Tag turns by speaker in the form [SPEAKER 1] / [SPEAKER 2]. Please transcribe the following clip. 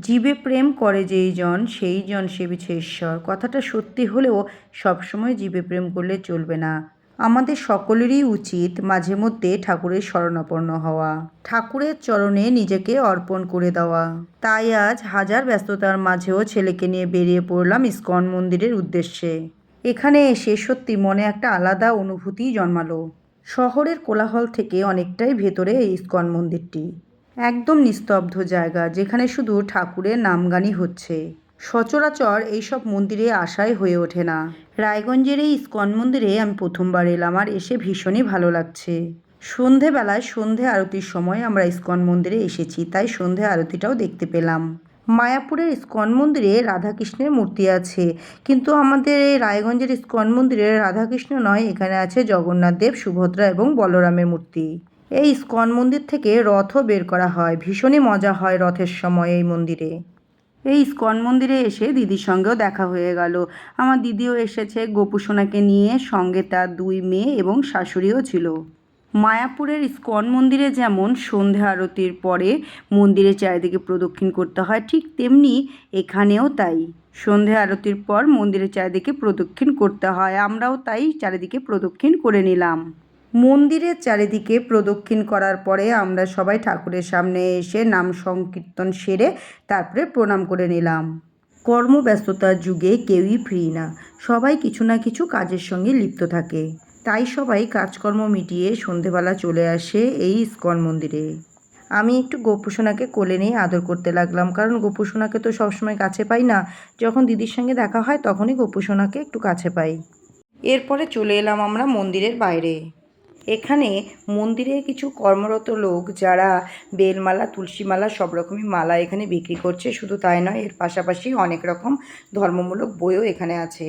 [SPEAKER 1] জীবে প্রেম করে যেই জন, সেই জন সেবিছে ঈশ্বর। কথাটা সত্যি হলেও সবসময় জীবে প্রেম করলে চলবে না। আমাদের সকলেরই উচিত মাঝে মধ্যে ঠাকুরের শরণাপন্ন হওয়া, ঠাকুরের চরণে নিজেকে অর্পণ করে দেওয়া। তাই আজ হাজার ব্যস্ততার মাঝেও ছেলেকে নিয়ে বেরিয়ে পড়লাম ইস্কন মন্দিরের উদ্দেশ্যে। এখানে এসে সত্যি মনে একটা আলাদা অনুভূতি জন্মালো। শহরের কোলাহল থেকে অনেকটাই ভেতরে এই ইস্কন মন্দিরটি। একদম নিস্তব্ধ জায়গা, যেখানে শুধু ঠাকুরের নামগানই হচ্ছে। সচরাচর এইসব মন্দিরে আশাই হয়ে ওঠে না। রায়গঞ্জের এই ইস্কন মন্দিরে আমি প্রথমবার এলাম আর এসে ভীষণই ভালো লাগছে। সন্ধেবেলায় সন্ধে আরতির সময় আমরা ইস্কন মন্দিরে এসেছি, তাই সন্ধে আরতিটাও দেখতে পেলাম। মায়াপুরের ইস্কন মন্দিরে রাধাকৃষ্ণের মূর্তি আছে, কিন্তু আমাদের এই রায়গঞ্জের ইস্কন মন্দিরে রাধাকৃষ্ণ নয়, এখানে আছে জগন্নাথ দেব, সুভদ্রা এবং বলরামের মূর্তি। এই ইস্কন মন্দির থেকে রথও বের করা হয়। ভীষণই মজা হয় রথের সময় এই মন্দিরে। এই ইস্কন মন্দিরে এসে দিদির সঙ্গেও দেখা হয়ে গেল। আমার দিদিও এসেছে, গোপুসোনাকে নিয়ে। সঙ্গে তার দুই মেয়ে এবং শাশুড়িও ছিল। মায়াপুরের ইস্কন মন্দিরে যেমন সন্ধে আরতির পরে মন্দিরের চারিদিকে প্রদক্ষিণ করতে হয়, ঠিক তেমনি এখানেও তাই। সন্ধে আরতির পর মন্দিরের চারিদিকে প্রদক্ষিণ করতে হয়। আমরাও তাই চারিদিকে প্রদক্ষিণ করে নিলাম। মন্দিরের চারিদিকে প্রদক্ষিণ করার পরে আমরা সবাই ঠাকুরের সামনে এসে নাম সংকীর্তন সেরে তারপরে প্রণাম করে নিলাম। কর্মব্যস্ততার যুগে কেউই ফ্রি না। সবাই কিছু না কিছু কাজের সঙ্গে লিপ্ত থাকে। তাই সবাই কাজকর্ম মিটিয়ে সন্ধেবেলা চলে আসে এই ইস্কন মন্দিরে। আমি একটু গোপুসোনাকে কোলে নিয়ে আদর করতে লাগলাম, কারণ গোপুসোনাকে তো সবসময় কাছে পাই না। যখন দিদির সঙ্গে দেখা হয় তখনই গোপুসোনাকে একটু কাছে পাই। এরপরে চলে এলাম আমরা মন্দিরের বাইরে। এখানে মন্দিরে কিছু কর্মরত লোক যারা বেলমালা, তুলসীমালা সব রকমই মালা এখানে বিক্রি করছে। শুধু তাই নয়, এর পাশাপাশি অনেক রকম ধর্মমূলক বইও এখানে আছে।